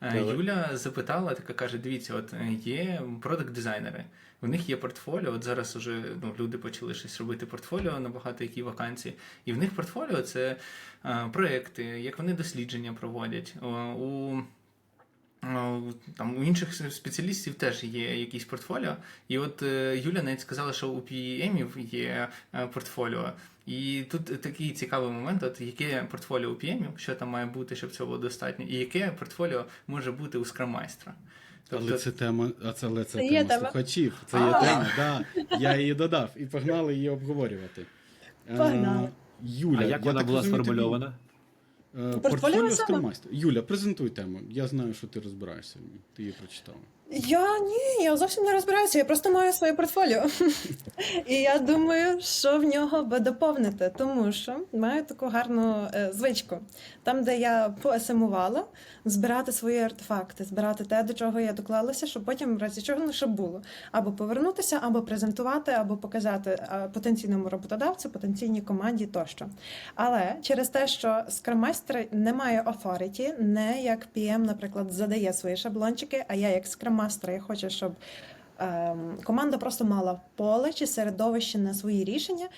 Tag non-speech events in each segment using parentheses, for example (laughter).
Е, Давай. Юля запитала, така каже: дивіться, от е, є продакт-дизайнери. У них є портфоліо. От зараз уже ну, люди почали щось робити портфоліо на багато які вакансії. І в них портфоліо це е, проекти, як вони дослідження проводять. У Там у інших спеціалістів теж є якісь портфоліо. І от Юля навіть сказала, що у PM є е, портфоліо. І тут такий цікавий момент: от яке портфоліо у PM, що там має бути, щоб цього було достатньо, і яке портфоліо може бути у скрамайстра. Але це тема, а це, але це Це тема тема. слухачів. Це є А. тема, да. Я її додав і погнали її обговорювати. Е, Погнали. Юля, а як вона була сформульована? Е, Портфоліо Портфоліо саме? Юля, презентуй тему. Я знаю, що ти розбираєшся. Ти її прочитала. Я ні, я зовсім не розбираюся, я просто маю своє портфоліо. (laughs) І я думаю, що в нього би доповнити, тому що маю таку гарну е, звичку. Там, де я поесимувала, збирати свої артефакти, збирати те, до чого я доклалася, щоб потім в разі чого ну, щоб було. Або повернутися, або презентувати, або показати е, потенційному роботодавцю, потенційній команді тощо. Але через те, що Master не має authority, не як PM, наприклад, задає свої шаблончики, а я як Scrum Master, я хочу, щоб ем, команда просто мала поле чи середовище на свої рішення.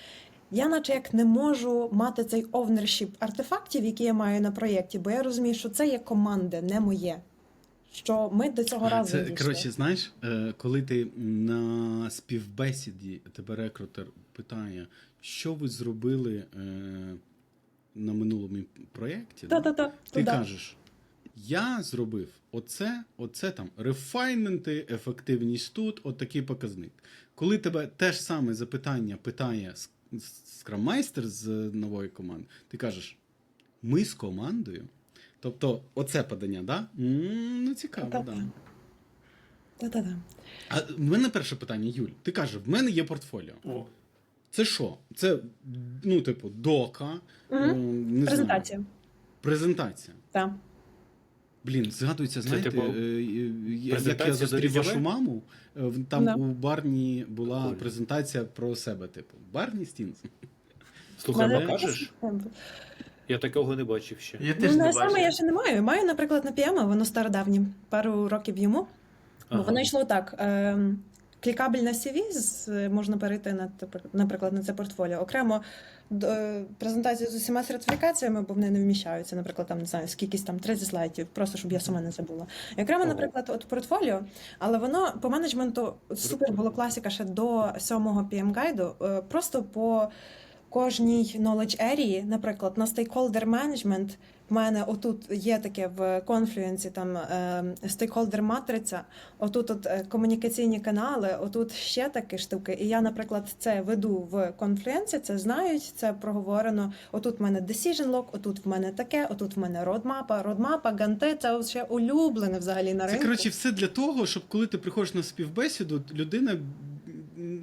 Я, наче як не можу мати цей ownership артефактів, які я маю на проєкті, бо я розумію, що це є команди, не моє. Що ми до цього разу Це, дійшли. коротше, знаєш, е, коли ти на співбесіді тебе рекрутер питає, що ви зробили е, на минулому проєкті. Ти туди. кажеш, я зробив оце, оце там рефайнменти, ефективність тут, от такий показник. Коли тебе те ж саме запитання питає с- с- скраммайстер з нової команди, ти кажеш, ми з командою. Тобто, оце подання, да? М, Ну, цікаво, Та-та. да. Та-та-та. А в мене перше питання, Юль. Ти кажеш, в мене є портфоліо. О, Це що? Це, ну, типу, дока, ну, не знаю, Презентація. презентація. Так. Блін, згадується, знаєте, типу, е, як я зустрів вашу маму, е, там Да. у Барні була Прикольно. презентація про себе, типу. Барні Стінс. Слухай, Мене покажеш? Я такого не бачив ще. я теж Ну, не не саме бачив. я ще не маю. Маю, наприклад, на піама, воно стародавнє, пару років йому. Бо Ага. воно йшло так. Е, клікабельне CV, з, можна перейти на, наприклад, на це портфоліо. Окремо е, презентацію з усіма сертифікаціями, бо вони не вміщаються, наприклад, там не знаю, скількись там 30 слайдів, просто щоб я сама не забула. І окремо, наприклад, от портфоліо, але воно по менеджменту супер було класика ще до сьомого PM гайду. е, Просто по кожній knowledge area, наприклад, на stakeholder management в мене отут є таке в конфлюенсі, там стейкхолдер матриця, отут от е, комунікаційні канали, отут ще такі штуки. І я, наприклад, це веду в конфлюенсі, це знають, це проговорено. Отут в мене decision log, отут в мене таке, отут в мене родмапа, родмапа, ганти, це ще улюблене взагалі на Це, коротше, все для того, щоб коли ти приходиш на співбесіду, людина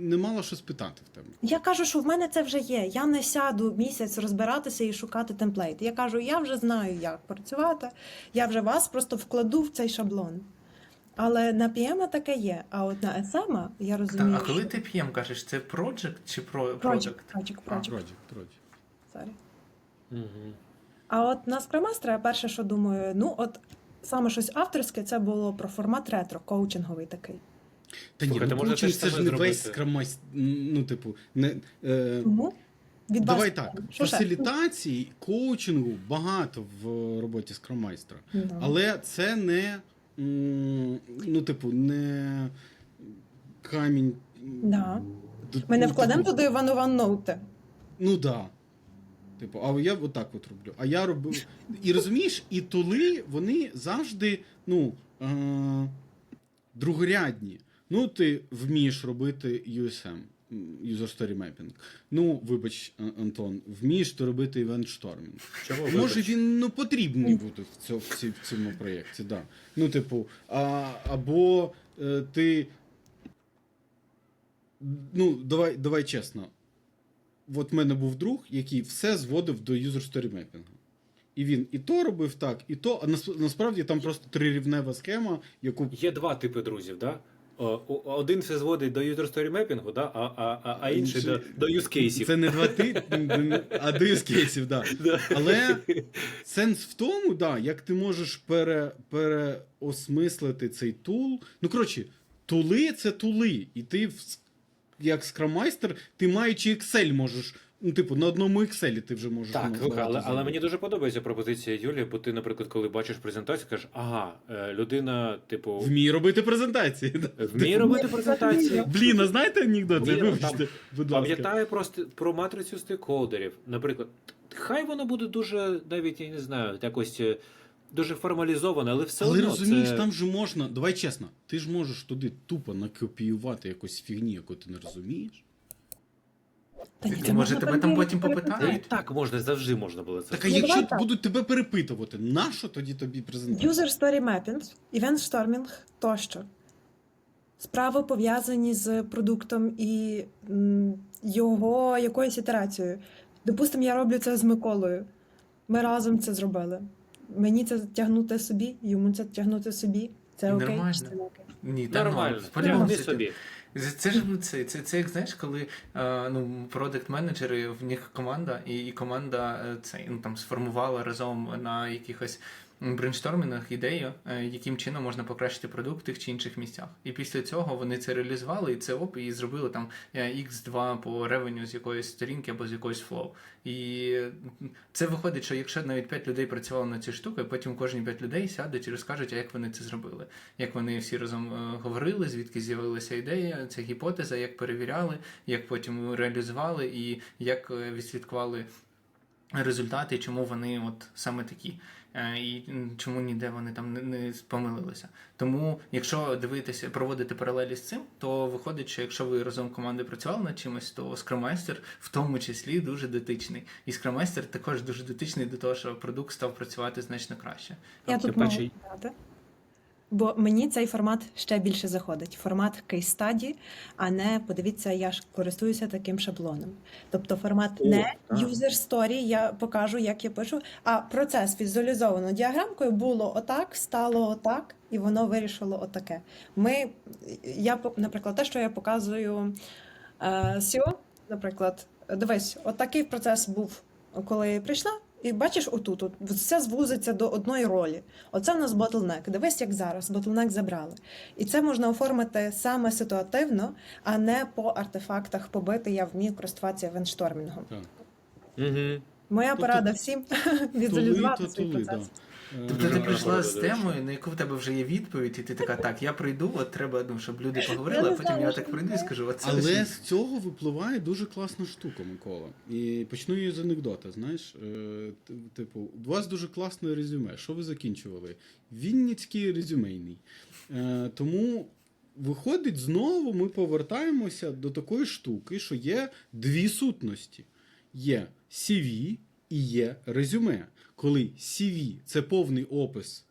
не мала що спитати в тебе. Я кажу, що в мене це вже є. Я не сяду місяць розбиратися і шукати темплейт. Я кажу, я вже знаю, як працювати. Я вже вас просто вкладу в цей шаблон. Але на PM таке є. А от на SM я Так, розумію. а коли що- ти PM кажеш, це project чи про Project, project, А. project. Роді. Sorry. Мгм. А от на Scrum я перше, що думаю, ну от саме щось авторське, це було про формат ретро, коучинговий такий. Та ні, Слухайте, ну, можна ж це ж не зробити. весь скрамайст, ну, типу, не. Е, Тому від Давай так, що ще? фасилітації, коучингу багато в роботі скромайстра. Ну. Але це не, м, ну, типу, не камінь. Да. д- Ми не ну, вкладемо типу, туди one one ноути. Ну так. Да. Типу, а я отак от роблю. А я робив. І розумієш, і тули вони завжди, ну, е- другорядні. Ну, ти вмієш робити USM, User Story Mapping. Ну, вибач, Антон, вмієш ти робити Event Storming. Чому Може він ну, потрібний бути в, цьому, в, цьому проєкті, да. Ну, типу, а, або е, ти. Ну, давай, давай чесно. От в мене був друг, який все зводив до user story mapping. І він і то робив так, і то. А насправді там просто трирівнева схема, яку. Є два типи друзів, да? Один все зводить до user story mapping, да, а, а, а, а інший до, до use cases. Це не два ти, а до use cases, да. (laughs) Да. Але сенс в тому, да, як ти можеш пере, переосмислити цей тул. Ну, коротше, тули це тули. І ти, як скрамайстер, ти маючи Excel можеш. Ну, типу, на одному Excel ти вже можеш. Так, ну, але, але мені дуже подобається пропозиція Юлії, бо ти, наприклад, коли бачиш презентацію, кажеш, ага, е, людина, типу, Вміє робити презентації. Вміє робити презентації. Блін, а знаєте анекдот? Вибачте, будь ласка. Пам'ятаю просто про матрицю стейкхолдерів. Наприклад, хай воно буде дуже, навіть я не знаю, якось е, дуже формалізоване, але все Але одно розумієш, це... там же можна. Давай чесно, ти ж можеш туди тупо накопіювати якусь фігні, яку ти не розумієш. Та ні, Ти, це може, можна тебе там потім попитають? перепитати. Та й так можна, завжди можна було це. Так а Ну, якщо давай так. будуть тебе перепитувати, нащо тоді тобі презентація? User Story Mapping, Event Storming тощо. Справи пов'язані з продуктом і м, його якоюсь ітерацією. Допустимо, я роблю це з Миколою. Ми разом це зробили. Мені це тягнути собі, йому це тягнути собі. Це І окей. нормально. чи це не окей? Ні, та Нормально, ну, тягни по-любому, собі. Це, це ж це, це, це як знаєш, коли ну, продакт-менеджери, в них команда, і, і команда е, цей, ну, там, сформувала разом на якихось брейнштормінгах ідею, е, яким чином можна покращити продукт в тих чи інших місцях. І після цього вони це реалізували, і це оп, і зробили там е, X2 по ревеню з якоїсь сторінки або з якоїсь флоу. І це виходить, що якщо навіть 5 людей працювало над цією штукою, потім кожні 5 людей сядуть і розкажуть, як вони це зробили як вони всі разом е, говорили, звідки з'явилася ідея, ця гіпотеза, як перевіряли, як потім реалізували і як е, відслідкували результати, чому вони от саме такі. Е, І чому ніде вони там не, спомилилися. Тому, якщо дивитися, проводити паралелі з цим, то виходить, що якщо ви разом командою працювали над чимось, то скромайстер в тому числі дуже дотичний. І скромайстер також дуже дотичний до того, що продукт став працювати значно краще. Я Ти тут можу перший. Бо мені цей формат ще більше заходить. Формат кейс-стаді, а не подивіться, я ж користуюся таким шаблоном. Тобто формат не user story, я покажу, як я пишу, а процес візуалізовано діаграмкою було отак, стало отак, і воно вирішило отаке. Ми, я, наприклад, те, що я показую е, SEO, наприклад, дивись, отакий процес був, коли я прийшла. І бачиш отут, от, все звузиться до одної ролі. Оце в нас ботлнек. Дивись, як зараз. ботлнек забрали. І це можна оформити саме ситуативно, а не по артефактах побити. Я вмію користуватися венштормінгом. Угу. Моя Тобто порада всім (laughs) візуалізувати Тули, свій процес. да. Тобто ти прийшла з темою, на яку в тебе вже є відповідь, і ти така, так, я прийду, от треба, ну, щоб люди поговорили, а потім я так прийду і скажу, оце Але з цього випливає дуже класна штука, Микола. І почну її з анекдота. Знаєш, Е, типу, у вас дуже класне резюме. Що ви закінчували? Вінницький резюмейний. Е, Тому виходить, знову ми повертаємося до такої штуки, що є дві сутності: є CV і є резюме. Коли CV це повний опис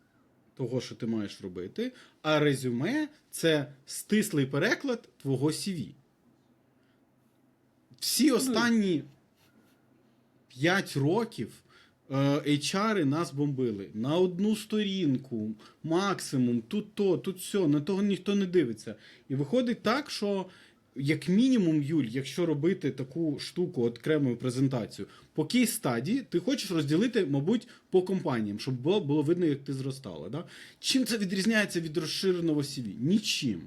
того, що ти маєш робити, а резюме це стислий переклад твого CV. Всі останні 5 років е, HR нас бомбили на одну сторінку, максимум, тут то, тут все, на того ніхто не дивиться. І виходить так, що. Як мінімум, Юль, якщо робити таку штуку, от окрему презентацію, по кейс стадії ти хочеш розділити, мабуть, по компаніям, щоб було, було видно, як ти зростала. Да? Чим це відрізняється від розширеного CV? Нічим.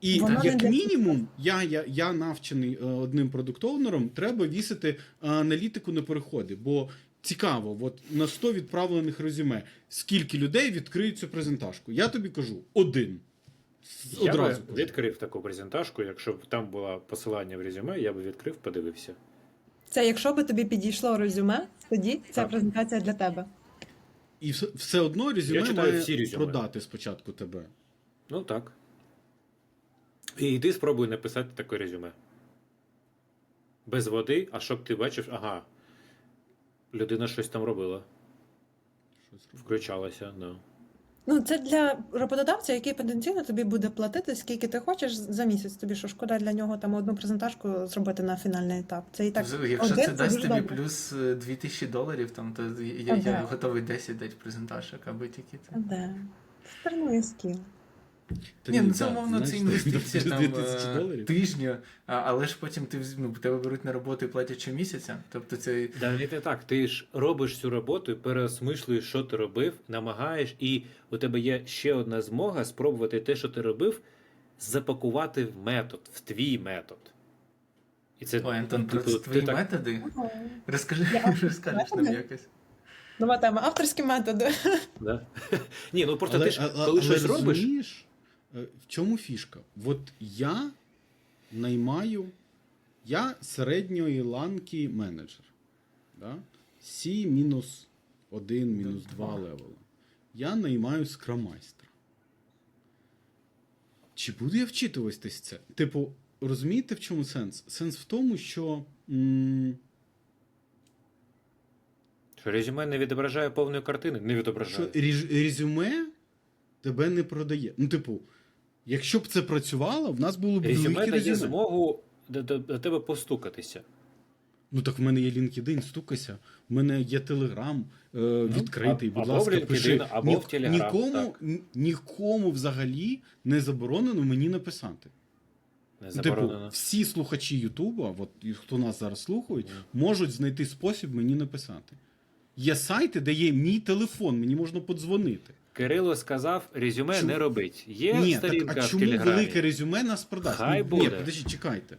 І Воно як мінімум, я, я, я навчений е, одним продуктовнером, треба вісити е, аналітику на переходи. Бо цікаво, от на 100 відправлених резюме, скільки людей відкриють цю презентажку? Я тобі кажу, один. Я кажу. відкрив таку презентажку, якщо б там було посилання в резюме, я би відкрив, подивився. Це якщо би тобі підійшло резюме, тоді ця Так. презентація для тебе. І все, все одно резюме Я читаю має всі резюме. продати спочатку тебе. Ну так. І йди спробуй написати таке резюме. Без води, а щоб ти бачив, ага. Людина щось там робила, Щось робити. включалася, да. Ну, це для роботодавця, який потенційно тобі буде платити, скільки ти хочеш за місяць. Тобі що шкода для нього там одну презентажку зробити на фінальний етап. Це і так Якщо один це дасть тобі добре. плюс е, 2000 доларів, там, то я, я, я готовий 10 дати презентажок, аби тільки це. Да. де? Скіл. Та Ні, ну це умовно це інвестиція там 2000 е, доларів. тижня, а- але ж потім ти ну, тебе беруть на роботу і платять щомісяця. Тобто це Да, не так. Ти ж робиш цю роботу, переосмислюєш, що ти робив, намагаєш, і у тебе є ще одна змога спробувати те, що ти робив, запакувати в метод, в твій метод. І це Ой, Антон, ну, про типу, твої так- методи. Розкажи, Я- (laughs) розкажеш нам якось. Нова тема. Авторські методи. Да? (laughs) Ні, ну просто але, ти ж, коли але щось робиш, розумієш, е, в чому фішка? От я наймаю, я середньої ланки менеджер. Да? C мінус 1, мінус 2 левела. Я наймаю скрамайстра. Чи буду я вчитуватись це? Типу, розумієте, в чому сенс? Сенс в тому, що. м, що резюме не відображає повної картини, не що відображає. реж- резюме тебе не продає. Ну, типу, якщо б це працювало, в нас було б Резюме великі дає змогу до, до, до тебе постукатися. Ну так в мене є LinkedIn, стукайся. В мене є Telegram е, відкритий. аб- Будь або в ласка, LinkedIn, пиши. або в Telegram, нікому, так. нікому взагалі не заборонено мені написати. Не Ну, заборонено. Типу, всі слухачі Ютуба, от і хто нас зараз слухають, можуть знайти спосіб мені написати. Є сайти, де є мій телефон, мені можна подзвонити. Кирило сказав, резюме Чому? не робить. Є Ні, сторінка так, а в чому Телеграмі. велике резюме нас продасть? Хай Ні, буде. Ні, подожди, чекайте.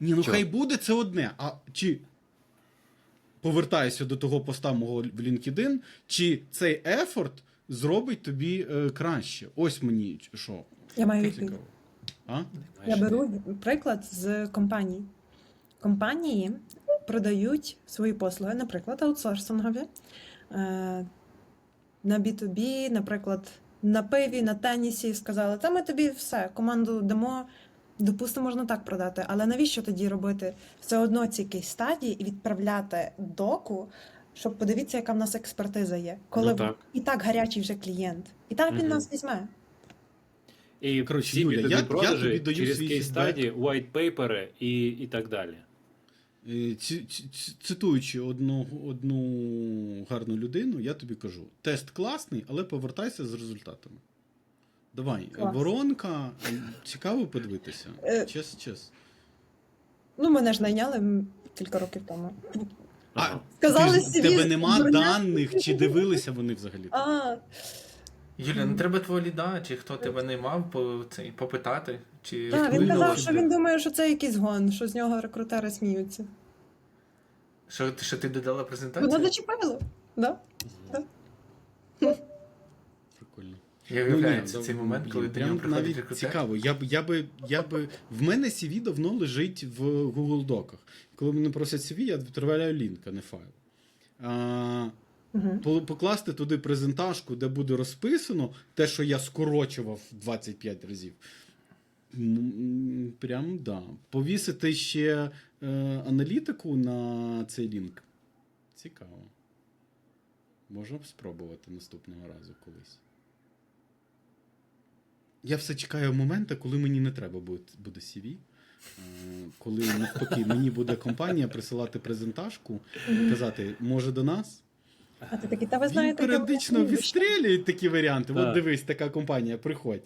Ні, ну Чого? хай буде це одне. А чи повертаюся до того поста мого в LinkedIn, чи цей ефорт зробить тобі е, краще? Ось мені що. Я маю відповідь. Цікаво. А? Я беру приклад з компаній. Компанії продають свої послуги, наприклад, аутсорсингові. Е, На B2B, наприклад, на пиві, на тенісі сказали, та ми тобі все, команду дамо. Допустимо, можна так продати, але навіщо тоді робити все одно ці кейс стадії і відправляти доку, щоб подивіться, яка в нас експертиза є, коли Ну, так. і так гарячий вже клієнт, і так він Мгм. нас візьме. І B2B я- я продажі тобі даю через кейс стадії, white paper і, і так далі. Е, Цитуючи одну, одну гарну людину, я тобі кажу: тест класний, але повертайся з результатами. Давай, Клас. воронка, цікаво подивитися. Е, Чес, чес. Ну, мене ж найняли кілька років тому. Ага. Сказали Ти собі. тебе нема дурня. даних, чи дивилися вони взагалі? А, Юля, ну треба твого ліда, чи хто тебе наймав, по, цей, попитати, чи так, він казав, що він думає, що це якийсь гон, що з нього рекрутери сміються. Що, ти- що ти додала презентацію? Воно зачепило. Да? Прикольно. Я Ну, уявляю ні, цей момент, коли до нього приходить навіть рекрутер. цікаво. Я б, я би, я би, в мене CV давно лежить в Google Доках. Коли мене просять CV, я відправляю лінк, а не файл. А, Угу. по- покласти туди презентажку, де буде розписано те, що я скорочував 25 разів. Прям да. Повісити ще е, аналітику на цей лінк. Цікаво. Можна б спробувати наступного разу колись. Я все чекаю моменту, коли мені не треба буде, буде CV. Коли навпаки мені буде компанія присилати презентажку і казати, може до нас? А ти такий, та ви знаєте, періодично відстрілюють такі варіанти. От дивись, така компанія, приходь.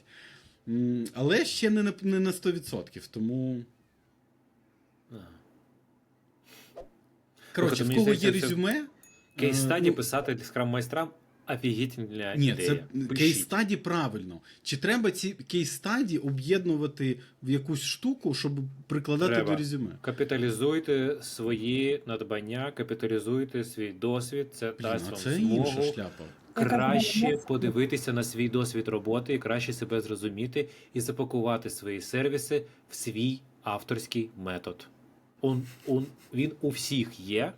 Але ще не на, не на 100%, тому. Коротше, в кого є резюме. Кейс е, стаді ну, писати скрам майстрам офігітельна Ні, ідея. це кейс стаді правильно. Чи треба ці кейс стаді об'єднувати в якусь штуку, щоб прикладати Треба. до резюме? Капіталізуйте свої надбання, капіталізуйте свій досвід. Це Блін, дасть а вам це змогу інша шляпа. Краще подивитися на свій досвід роботи, і краще себе зрозуміти і запакувати свої сервіси в свій авторський метод. Он, он, він у всіх є.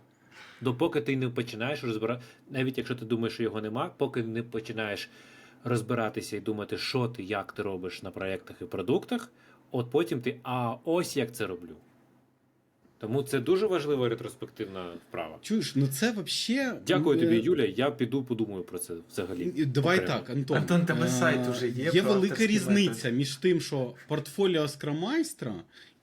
Допоки ти не починаєш розбирати, навіть якщо ти думаєш, що його нема, поки не починаєш розбиратися і думати, що ти, як ти робиш на проєктах і продуктах, от потім ти, а ось як це роблю. Тому це дуже важлива ретроспективна вправа. Чуєш, ну це взагалі. Дякую тобі, Юля. Я піду подумаю про це взагалі. Давай окремо. так, Антон. Антон, тебе е, сайт уже є Є велика різниця метод. між тим, що портфоліо скрамайстра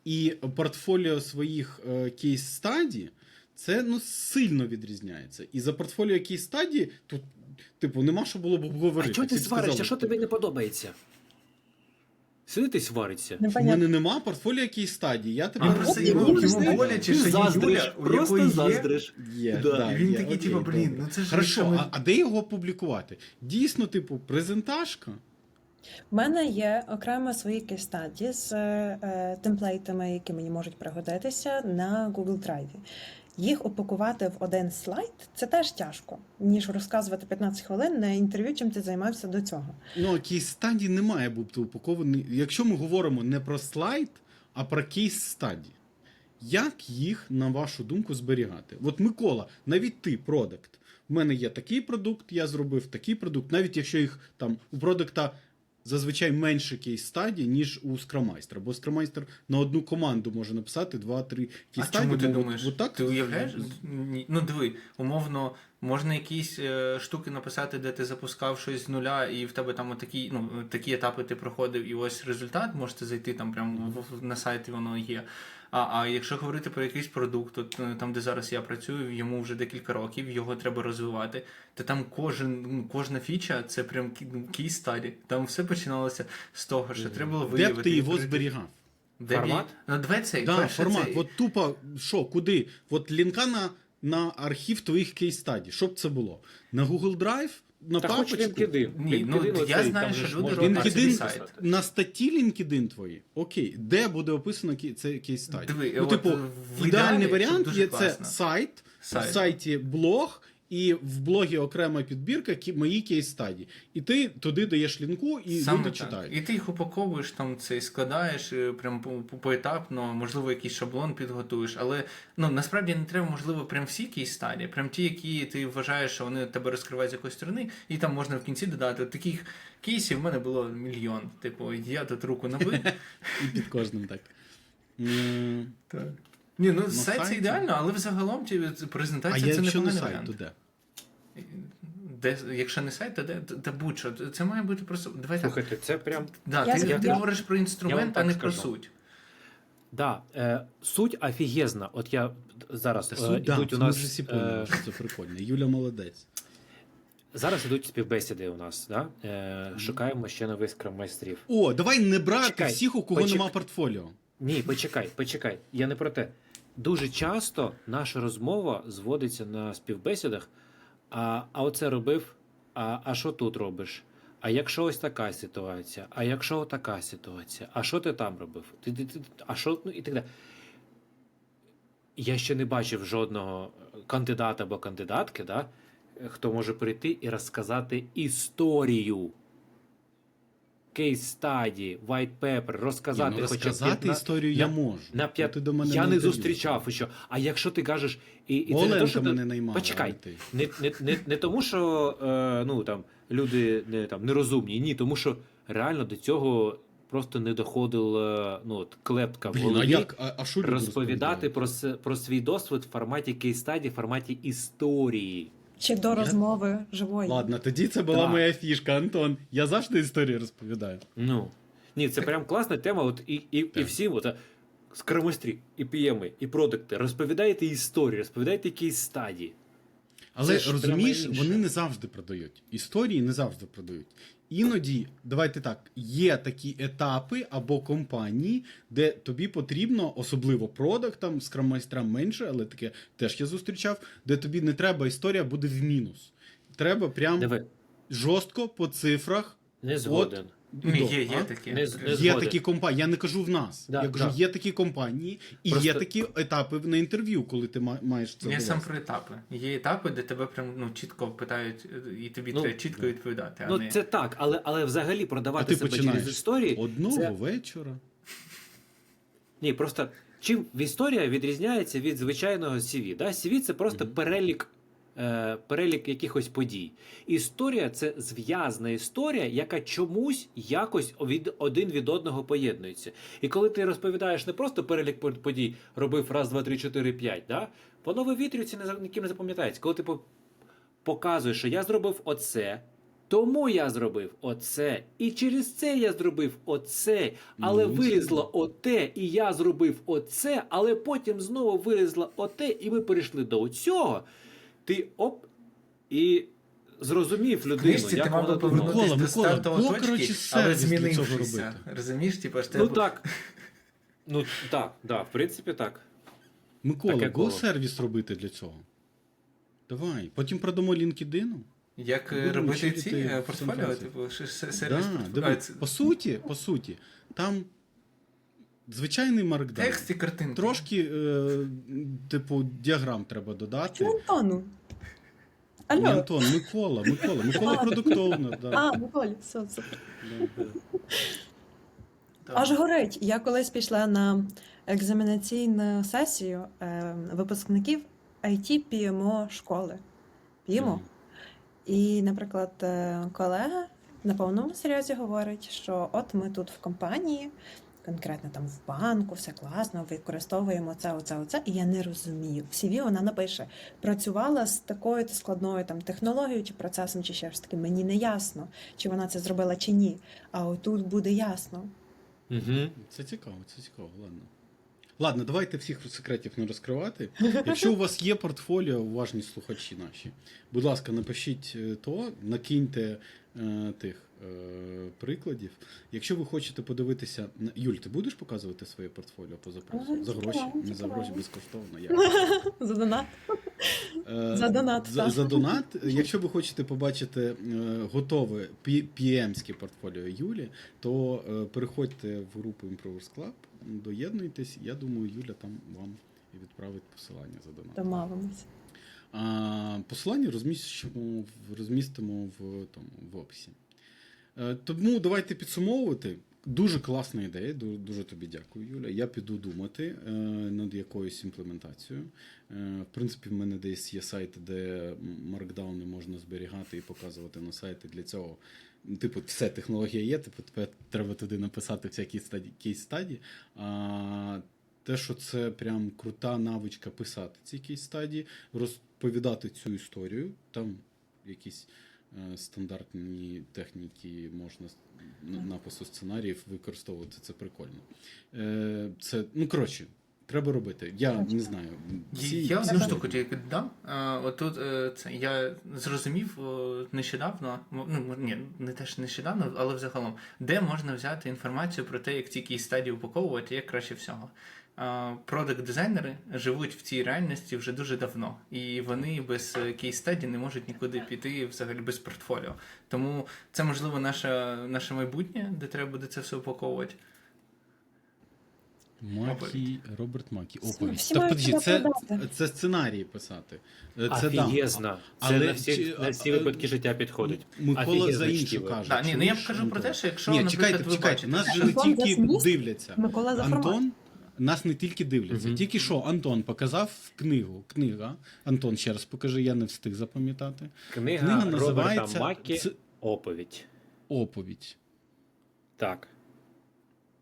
і портфоліо своїх е, кейс стаді це ну, сильно відрізняється. І за портфоліо кейс стаді тут типу, нема що було б обговорити. А чого ти сваришся? Що тобі не подобається? Сиди ти свариться. У мене нема портфоліо якій стадії. Я Він тебе просто йому, ти йому боляче, що є Юля, у якої є. Є, Да. да, І він є, такий, окей, типу, блін, добре. ну це ж Хорошо, а, а де його публікувати? Дійсно, типу, презентажка. У мене є окремо свої кейстаді з е, темплейтами, які мені можуть пригодитися на Google Drive. Їх упакувати в один слайд це теж тяжко, ніж розказувати 15 хвилин на інтерв'ю, чим ти займався до цього. Ну, кейс стадії не має бути упакований. Якщо ми говоримо не про слайд, а про кейс стадії. Як їх, на вашу думку, зберігати? От Микола, навіть ти, продакт. У мене є такий продукт, я зробив такий продукт, навіть якщо їх там у продукта зазвичай менше кейс стадій, ніж у скрамайстра. Бо скрамайстер на одну команду може написати 2-3 кейс А чому ти думаєш? от так? Ти уявляєш? Ну диви, умовно, можна якісь е, штуки написати, де ти запускав щось з нуля, і в тебе там отакі, ну, такі етапи ти проходив, і ось результат, можете зайти там прямо в- на сайт, і воно є. А, а якщо говорити про якийсь продукт, от, е, там, де зараз я працюю, йому вже декілька років, його треба розвивати, то там кожен, ну, кожна фіча це прям кій стаді. Там все починалося з того, що треба було Де б ти його зберігав? Де Формат? Ну, давай цей. Да, перше формат. цей. От тупо, що, куди? От лінка на, на архів твоїх кейс стадій. Що б це було? На Google Drive? На Та хоч папочку? LinkedIn. Ні, ну, LinkedIn я оцей, знаю, там що же ж люди можна роблять так LinkedIn собі. На статті LinkedIn твої, окей, де буде описано кі- це кейс стадії? Диви, ну, от типу, в ідеальний ідеалі, варіант щоб дуже є це класно. сайт, Сайт. в сайті блог, і в блогі окрема підбірка мої кейс стадії. І ти туди даєш лінку, і Саме люди так. читають. І ти їх упаковуєш, там це і складаєш е, прям по- по- поетапно, можливо, якийсь шаблон підготуєш. Але ну насправді не треба, можливо, прям всі кейс стадії, прям ті, які ти вважаєш, що вони тебе розкривають з якоїсь сторони, і там можна в кінці додати. От таких кейсів в мене було мільйон. Типу, я тут руку набив. (laughs) І під кожним так. Так. Ні, ну На сайт це сайті? ідеально, але взагалом ті- А презентація це якщо не сайт, то де? Де, якщо не сайт, то де та будь-що. Це має бути просто. Давай так. Слухайте, це прям. Да, Я ти, з- ти я- говориш про Я вам інструмент, а так не про скажу. суть. Да, е, суть офігезна. От я зараз Та е, суть, да, ідуть у ми нас. вже всі е, що це прикольно. Юля молодець. зараз ідуть співбесіди у нас. Да? Е, шукаємо ще нових скрам-майстрів. О, давай не брати Чекай, всіх, у кого почек- нема портфоліо. Ні, почекай, почекай. Я не про те. Дуже часто наша розмова зводиться на співбесідах. А, а оце робив. А, а що тут робиш? А якщо ось така ситуація, а якщо така ситуація, а що ти там робив? Ти, ти, ти, а що, ну і так далі. Я ще не бачив жодного кандидата або кандидатки, да, хто може прийти і розказати історію. Кейс стаді, white paper, розказати, Ні, ну, хоча розказати 15 історію на- я можу. на п'ят... ти до мене Я не інтерв'ю. зустрічав ще. А якщо ти кажеш, і, і це не Оленка то, що ти... мене наймала. Почекай. а не ти. Не, не, не, не тому, що е, ну, там, люди не, там, нерозумні, ні, тому що реально до цього просто не доходила ну, от, клепка в Блін, а голові як? А, а що люди розповідати розповідають? про, с- про свій досвід в форматі кейс-стаді, в форматі історії. Чи до Я- розмови живої. Ладно, тоді це була Так. моя фішка, Антон. Я завжди історію розповідаю. Ну, ні, це прям класна тема. От, і, і, і Так. всім, от, скромострі, і пієми, і продукти, розповідайте історії, розповідайте якісь стадії. Але Це ж розумієш, прямо інше. вони не завжди продають. Історії не завжди продають. Іноді, давайте так, є такі етапи або компанії, де тобі потрібно, особливо продактам, скраммайстрам менше, але таке теж я зустрічав, де тобі не треба історія буде в мінус. Треба прям Диви, жорстко по цифрах. не згоден. Ні, є, є а? таке. Не з- не Є згоден. такі компанії, я не кажу в нас. Да, я кажу, да. є такі компанії, і Просто- є такі етапи на інтерв'ю, коли ти ма- маєш це. Я сам довести. про етапи. Є етапи, де тебе прям ну, чітко питають, е, і тобі Ну, треба чітко відповідати. А Ну, не... це так, але, але взагалі А продавати ти себе починаєш через історії. одного це- вечора. Ні, просто чим історія відрізняється від звичайного CV? Да? CV це просто перелік, е, перелік якихось подій. Історія це зв'язна історія, яка чомусь якось від, один від одного поєднується. І коли ти розповідаєш не просто перелік под- подій, робив раз, два, три, чотири, п'ять, да? воно вивітрюється, ніким не запам'ятається. Коли ти показуєш, що я зробив оце. Тому я зробив оце, і через це я зробив оце, але Ну, вилізло оте, і я зробив оце, але потім знову вилізло оте, і ми перейшли до цього. Ти оп, і зрозумів людину, книжці як ти вона мав би думає. повернутися до Микола, стартової точки, але змінившися. Розумієш, типу, ж Ну так. (laughs) Ну так, да, в принципі, так. Микола, го сервіс робити для цього. Давай. Потім продамо LinkedIn. Як е, Будемо робити ці е, портфоліо, типу, сервіс Да, портфоліо. по суті, по суті, там звичайний маркдаун. Текст і картинки. Трошки, е, типу, діаграм треба додати. Чому Антону? Алло. Антон, Микола, Микола, Микола продуктовно. Да. А, Миколі, все, супер. Да. Так. Аж горить. Я колись пішла на екзаменаційну сесію е, випускників IT PMO школи. PMO. І, наприклад, е, колега на повному серйозі говорить, що от ми тут в компанії, конкретно там в банку, все класно, використовуємо це, оце, оце. І я не розумію. В CV вона напише: працювала з такою то складною там технологією чи процесом, чи ще щось таке. Мені не ясно, чи вона це зробила чи ні. А отут буде ясно. Угу. Це цікаво, це цікаво, ладно. Ладно, давайте всіх секретів не розкривати. Якщо у вас є портфоліо, уважні слухачі наші, будь ласка, напишіть е, то, накиньте тих е, прикладів. Якщо ви хочете подивитися, на- Юль, ти будеш показувати своє портфоліо по запросу? За гроші? Не за гроші, безкоштовно. Як? (laughs) За донат. Е, За донат, За, за донат. Якщо ви хочете побачити е, готове PM-ське портфоліо Юлі, то е, переходьте в групу Improvers Club, доєднуйтесь. Я думаю, Юля там вам і відправить посилання за донат. Домовимось. А, посилання розмістимо, розмістимо в, тому, в описі. Е, Тому давайте підсумовувати. Дуже класна ідея, дуже, дуже тобі дякую, Юля. Я піду думати е, над якоюсь імплементацією. Е, в принципі, в мене десь є сайт, де маркдауни можна зберігати і показувати на сайті. Для цього, типу, все, технологія є, типу, тепер треба туди написати всякі кейс стадії. Те, що це прям крута навичка писати ці кейс стадії, розповідати цю історію, там якісь е, стандартні техніки можна на- напису сценаріїв використовувати. Це прикольно. Е, це, ну коротше, треба робити. Я не знаю. всі- Я одну штуку тільки додам. Е, Отут е, це я зрозумів нещодавно, ну ні, не теж нещодавно, але взагалом, де можна взяти інформацію про те, як ці кейс стадії упаковувати, як краще всього. Продакт-дизайнери живуть в цій реальності вже дуже давно, і вони без кейс стаді не можуть нікуди піти взагалі без портфоліо. Тому це можливо наше, наше майбутнє, де треба буде це все упаковувати. Макі, Роберт Макі, оповідь. всі Так, подожди, це, це сценарії писати. Е, Це да. Офігезно. Це Але на всі, чи- на всі випадки життя підходить. Микола за чтиво. каже. Да, ні, ну я кажу про те, що якщо, Ні, наприклад, чекайте, ви чекайте, бачите, нас же не тільки дивляться. Микола за формат. Антон нас не тільки дивляться. Мгм. Тільки що Антон показав книгу. Книга. Антон, ще раз покажи, я не встиг запам'ятати. Книга, Книга Роберта називається Макі «Ц- Оповідь. Оповідь. Так.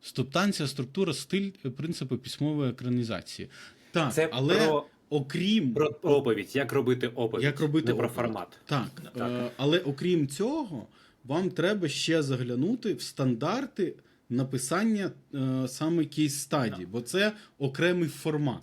Субстанція, структура, стиль, принципи письмової екранізації. Так, Це але про, окрім про оповідь, як робити оповідь. Як робити не про оповідь. формат. Так, Так. Е, але окрім цього, вам треба ще заглянути в стандарти написання е, саме кейс стадії, бо це окремий формат.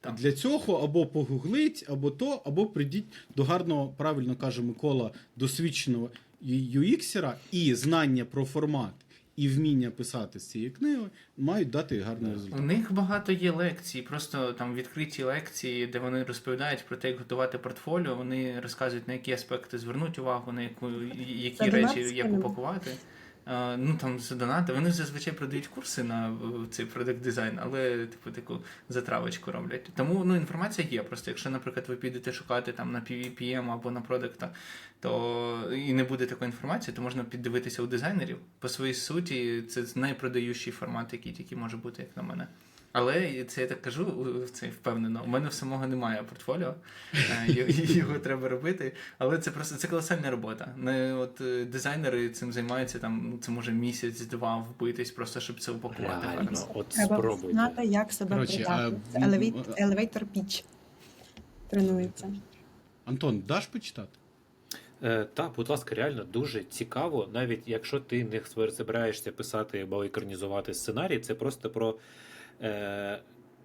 Так. Для цього або погуглить, або то, або прийдіть до гарного, правильно каже Микола, досвідченого UX-ера і знання про формат. І вміння писати з цієї книги мають дати гарний У них багато є лекцій, просто там відкриті лекції, де вони розповідають про те, як готувати портфоліо. Вони розказують на які аспекти звернути увагу, на яку які речі як упакувати. Ну там за донати. Вони зазвичай продають курси на цей продакт дизайн, але типу таку затравочку роблять. Тому ну інформація є. Просто якщо, наприклад, ви підете шукати там на PVPM або на продакта, то і не буде такої інформації, то можна піддивитися у дизайнерів. По своїй суті, це найпродаючий формат, який тільки може бути, як на мене. Але це я так кажу, це впевнено. У мене в самого немає портфоліо, (laughs) е, його треба робити. Але це просто це колосальна робота. Не от е, дизайнери цим займаються там. Ну це може місяць-два вбитись, просто щоб це упакувати. Реально, от Треба спробуйте. знати, як себе продати. а, а- Elevator. Тренується. Антон, даш почитати? Е, так, будь ласка, реально дуже цікаво, навіть якщо ти не збираєшся писати або екранізувати сценарій, це просто про е,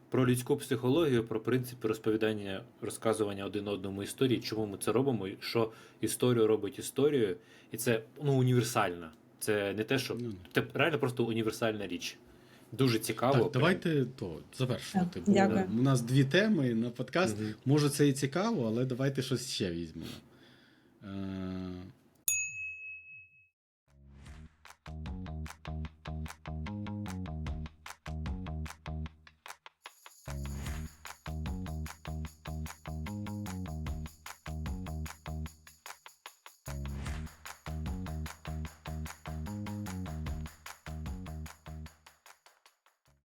про людську психологію, про принципи розповідання, розказування один одному історії, чому ми це робимо, і що історію робить історією, і це ну, універсальна. Це не те, що Ну. це реально просто універсальна річ. Дуже цікаво. Так, давайте то завершувати. Бо дякую. у нас дві теми на подкаст. Мгм. Може, це і цікаво, але давайте щось ще візьмемо. Е,